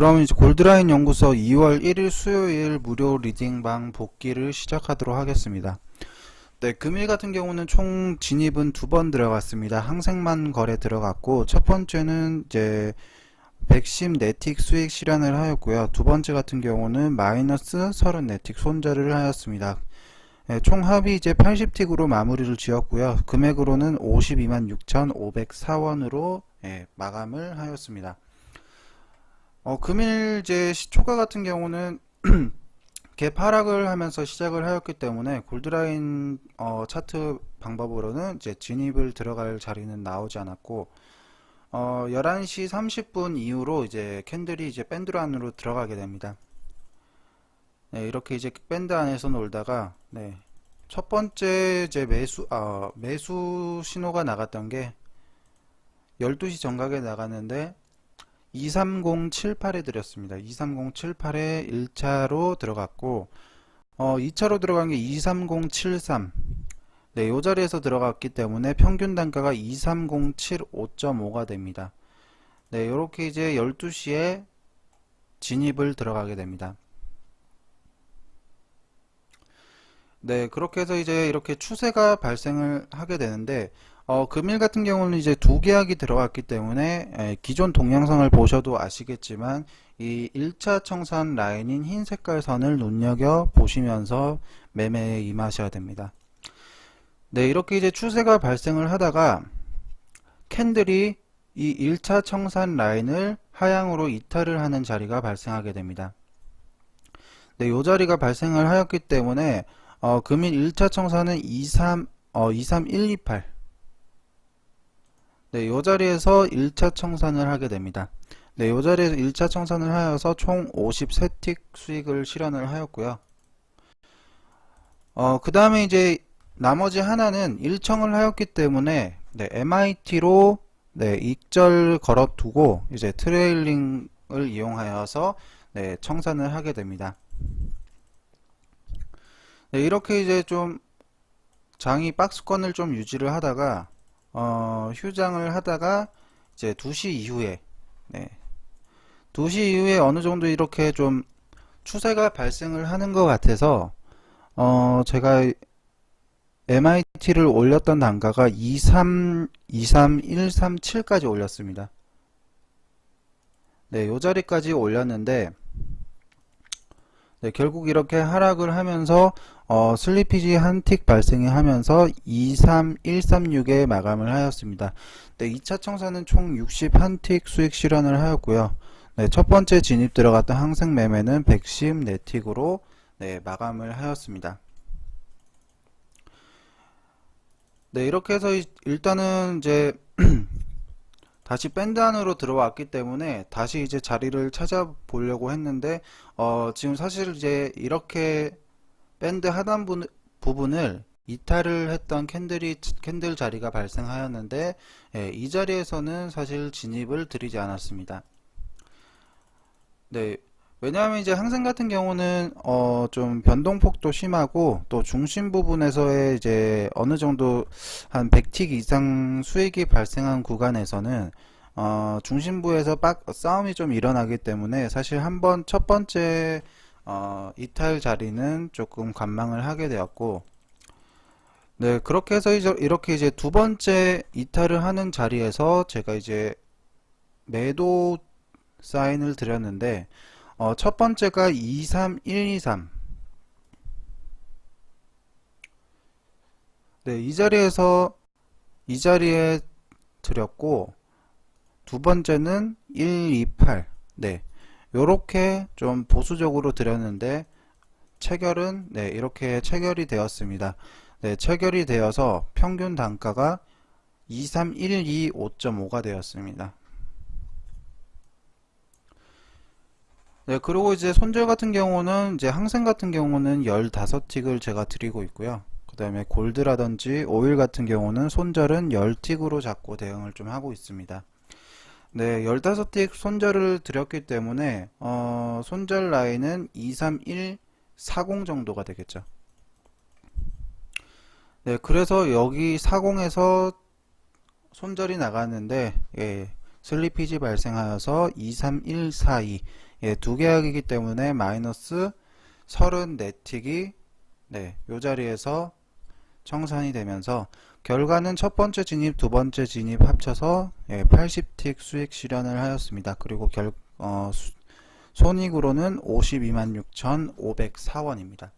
그럼 이제 골드라인 연구소 2월 1일 수요일 무료 리딩방 복귀를 시작하도록 하겠습니다. 네, 금일 같은 경우는 총 진입은 두 번 들어갔습니다. 항생만 거래 들어갔고, 첫 번째는 이제 백심 네틱 수익 실현을 하였고요. 두 번째 같은 경우는 마이너스 30 네틱 손절을 하였습니다. 네, 총 합이 이제 80틱으로 마무리를 지었고요. 금액으로는 52만 6,504원으로 예, 마감을 하였습니다. 어, 금일 제 시초가 같은 경우는 갭 하락을 하면서 시작을 하였기 때문에 골드라인 어, 차트 방법으로는 이제 진입을 들어갈 자리는 나오지 않았고 어, 11시 30분 이후로 이제 캔들이 이제 밴드 안으로 들어가게 됩니다. 네, 이렇게 이제 밴드 안에서 놀다가 네, 첫 번째 이제 매수 아, 매수 신호가 나갔던 게 12시 정각에 나갔는데 23078에 드렸습니다. 23078에 1차로 들어갔고 어, 2차로 들어간 게 23073 네, 요 자리에서 들어갔기 때문에 평균 단가가 23075.5가 됩니다. 네, 요렇게 이제 12시에 진입을 들어가게 됩니다. 네, 그렇게 해서 이제 이렇게 추세가 발생을 하게 되는데 어, 금일 같은 경우는 이제 두 계약이 들어갔기 때문에 에, 기존 동영상을 보셔도 아시겠지만 이 1차 청산 라인인 흰 색깔 선을 눈여겨 보시면서 매매에 임하셔야 됩니다. 네, 이렇게 이제 추세가 발생을 하다가 캔들이 이 1차 청산 라인을 하향으로 이탈을 하는 자리가 발생하게 됩니다. 네, 이 자리가 발생을 하였기 때문에 어, 금일 1차 청산은 23, 어, 23128 네, 이 자리에서 1차 청산을 하게 됩니다. 네, 이 자리에서 1차 청산을 하여서 총 53틱 수익을 실현을 하였고요. 어, 그 다음에 이제 나머지 하나는 1청을 하였기 때문에 네, MIT로 네, 익절 걸어두고 이제 트레일링을 이용하여서 네, 청산을 하게 됩니다. 네, 이렇게 이제 좀 장이 박스권을 좀 유지를 하다가 어, 휴장을 하다가 이제 2시 이후에 네. 2시 이후에 어느 정도 이렇게 좀 추세가 발생을 하는 것 같아서 어, 제가 MIT를 올렸던 단가가 23, 23, 137까지 올렸습니다. 네, 요 자리까지 올렸는데 네, 결국 이렇게 하락을 하면서 어, 슬리피지 한 틱 발생이 하면서 23136에 마감을 하였습니다. 네, 2차 청산은 총 61틱 수익 실현을 하였고요. 네, 첫 번째 진입 들어갔던 항생 매매는 110네틱으로 네, 마감을 하였습니다. 네, 이렇게 해서 이- 일단은 이제 다시 밴드 안으로 들어왔기 때문에 다시 이제 자리를 찾아보려고 했는데 어, 지금 사실 이제 이렇게 밴드 하단 부, 부분을 이탈을 했던 캔들이 캔들 자리가 발생하였는데 예, 이 자리에서는 사실 진입을 드리지 않았습니다. 네, 왜냐하면 이제 항생 같은 경우는 어, 좀 변동폭도 심하고 또 중심 부분에서의 이제 어느 정도 한 100틱 이상 수익이 발생한 구간에서는 어, 중심부에서 빡, 싸움이 좀 일어나기 때문에 사실 한번 첫 번째 어, 이탈 자리는 조금 관망을 하게 되었고 네 그렇게 해서 이제 이렇게 이제 두 번째 이탈을 하는 자리에서 제가 이제 매도 사인을 드렸는데 어, 첫 번째가 23123 네, 이 자리에서 이 자리에 드렸고 두 번째는 128 네, 요렇게 좀 보수적으로 드렸는데 체결은 네, 이렇게 체결이 되었습니다. 네, 체결이 되어서 평균 단가가 23125.5가 되었습니다. 네, 그리고 이제 손절 같은 경우는 이제 항생 같은 경우는 15틱을 제가 드리고 있고요. 그 다음에 골드라든지 오일 같은 경우는 손절은 10틱으로 잡고 대응을 좀 하고 있습니다. 네, 15틱 손절을 드렸기 때문에 어, 손절 라인은 23140 정도가 되겠죠. 네, 그래서 여기 40에서 손절이 나갔는데 예, 슬리피지 발생하여서 23142 예, 두 계약이기 때문에 마이너스 34틱이 네, 요 자리에서 청산이 되면서 결과는 첫 번째 진입, 두 번째 진입 합쳐서 예, 80틱 수익 실현을 하였습니다. 그리고 결, 어, 수- 손익으로는 52만 6,504원입니다.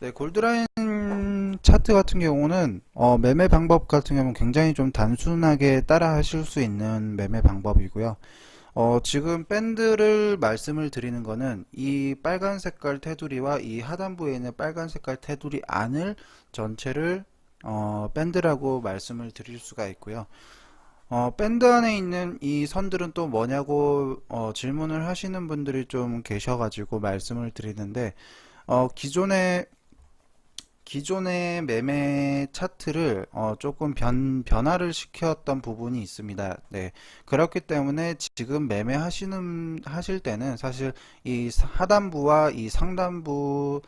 네, 골드라인 차트 같은 경우는 어, 매매 방법 같은 경우는 굉장히 좀 단순하게 따라 하실 수 있는 매매 방법이고요. 어, 지금 밴드를 말씀을 드리는 거는 이 빨간 색깔 테두리와 이 하단부에 있는 빨간 색깔 테두리 안을 전체를 어, 밴드라고 말씀을 드릴 수가 있고요. 어, 밴드 안에 있는 이 선들은 또 뭐냐고 어, 질문을 하시는 분들이 좀 계셔가지고 말씀을 드리는데 어, 기존에 기존의 매매 차트를 어, 조금 변, 변화를 시켰던 부분이 있습니다. 네. 그렇기 때문에 지금 매매하시는 하실 때는 사실 이 하단부와 이 상단부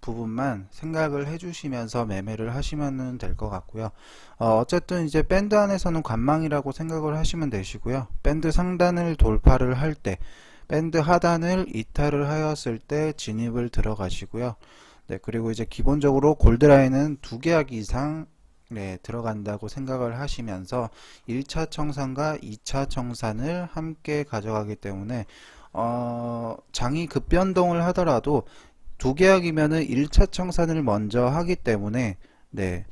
부분만 생각을 해주시면서 매매를 하시면 될 것 같고요. 어, 어쨌든 이제 밴드 안에서는 관망이라고 생각을 하시면 되시고요. 밴드 상단을 돌파를 할 때, 밴드 하단을 이탈을 하였을 때 진입을 들어가시고요. 네, 그리고 이제 기본적으로 골드라인은 두 계약 이상 네, 들어간다고 생각을 하시면서 1차 청산과 2차 청산을 함께 가져가기 때문에 어, 장이 급변동을 하더라도 두 계약이면은 1차 청산을 먼저 하기 때문에 네,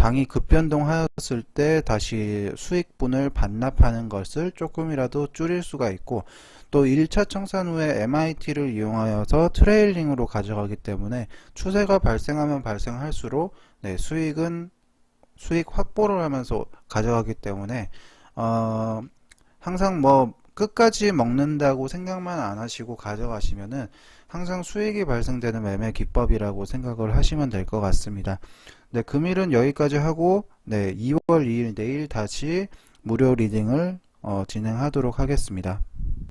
장이 급변동하였을 때 다시 수익분을 반납하는 것을 조금이라도 줄일 수가 있고 또 1차 청산 후에 MIT를 이용하여서 트레일링으로 가져가기 때문에 추세가 발생하면 발생할수록 네, 수익은 수익 확보를 하면서 가져가기 때문에 어, 항상 뭐 끝까지 먹는다고 생각만 안 하시고 가져가시면은 항상 수익이 발생되는 매매 기법이라고 생각을 하시면 될 것 같습니다. 네, 금일은 여기까지 하고 네, 2월 2일 내일 다시 무료 리딩을 어, 진행하도록 하겠습니다.